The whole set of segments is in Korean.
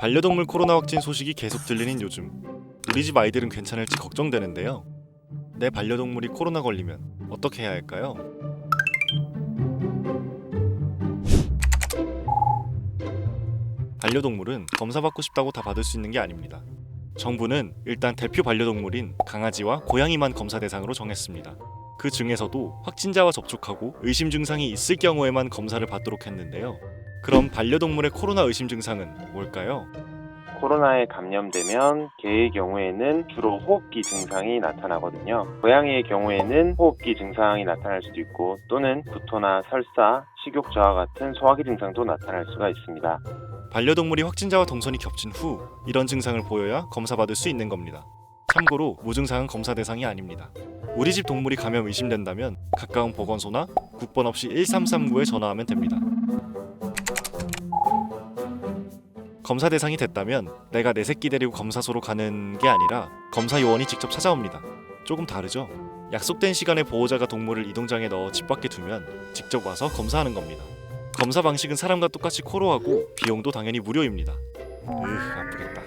반려동물 코로나 확진 소식이 계속 들리는 요즘 우리 집 아이들은 괜찮을지 걱정되는데요. 내 반려동물이 코로나 걸리면 어떻게 해야 할까요? 반려동물은 검사받고 싶다고 다 받을 수 있는 게 아닙니다. 정부는 일단 대표 반려동물인 강아지와 고양이만 검사 대상으로 정했습니다. 그 중에서도 확진자와 접촉하고 의심 증상이 있을 경우에만 검사를 받도록 했는데요. 그럼 반려동물의 코로나 의심 증상은 뭘까요? 코로나에 감염되면 개의 경우에는 주로 호흡기 증상이 나타나거든요. 고양이의 경우에는 호흡기 증상이 나타날 수도 있고 또는 구토나 설사, 식욕 저하 같은 소화기 증상도 나타날 수가 있습니다. 반려동물이 확진자와 동선이 겹친 후 이런 증상을 보여야 검사받을 수 있는 겁니다. 참고로 무증상은 검사 대상이 아닙니다. 우리 집 동물이 감염 의심된다면 가까운 보건소나 국번 없이 1339에 전화하면 됩니다. 검사 대상이 됐다면 내가 내 새끼 데리고 검사소로 가는 게 아니라 검사 요원이 직접 찾아옵니다. 조금 다르죠? 약속된 시간에 보호자가 동물을 이동장에 넣어 집 밖에 두면 직접 와서 검사하는 겁니다. 검사 방식은 사람과 똑같이 코로 하고 비용도 당연히 무료입니다. 으 아프겠다.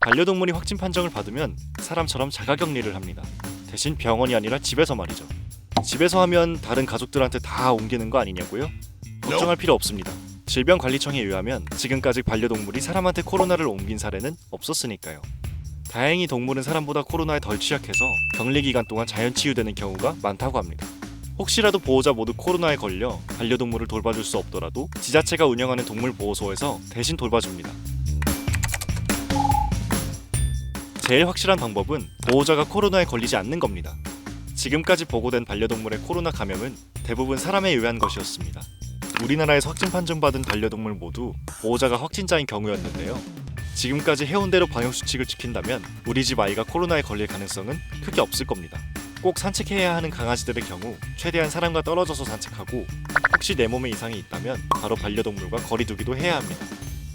반려동물이 확진 판정을 받으면 사람처럼 자가격리를 합니다. 대신 병원이 아니라 집에서 말이죠. 집에서 하면 다른 가족들한테 다 옮기는 거 아니냐고요? 걱정할 필요 없습니다. 질병관리청에 의하면 지금까지 반려동물이 사람한테 코로나를 옮긴 사례는 없었으니까요. 다행히 동물은 사람보다 코로나에 덜 취약해서 격리 기간 동안 자연 치유되는 경우가 많다고 합니다. 혹시라도 보호자 모두 코로나에 걸려 반려동물을 돌봐줄 수 없더라도 지자체가 운영하는 동물보호소에서 대신 돌봐줍니다. 제일 확실한 방법은 보호자가 코로나에 걸리지 않는 겁니다. 지금까지 보고된 반려동물의 코로나 감염은 대부분 사람에 의한 것이었습니다. 우리나라에서 확진 판정받은 반려동물 모두 보호자가 확진자인 경우였는데요. 지금까지 해온 대로 방역 수칙을 지킨다면 우리 집 아이가 코로나에 걸릴 가능성은 크게 없을 겁니다. 꼭 산책해야 하는 강아지들의 경우 최대한 사람과 떨어져서 산책하고 혹시 내 몸에 이상이 있다면 바로 반려동물과 거리두기도 해야 합니다.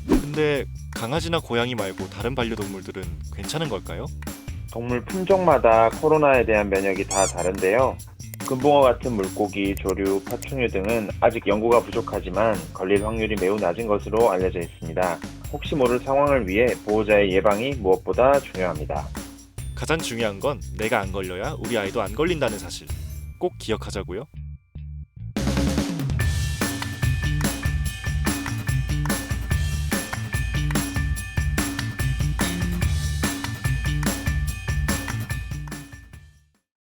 근데 강아지나 고양이 말고 다른 반려동물들은 괜찮은 걸까요? 동물 품종마다 코로나에 대한 면역이 다 다른데요. 금붕어 같은 물고기, 조류, 파충류 등은 아직 연구가 부족하지만 걸릴 확률이 매우 낮은 것으로 알려져 있습니다. 혹시 모를 상황을 위해 보호자의 예방이 무엇보다 중요합니다. 가장 중요한 건 내가 안 걸려야 우리 아이도 안 걸린다는 사실 꼭 기억하자고요.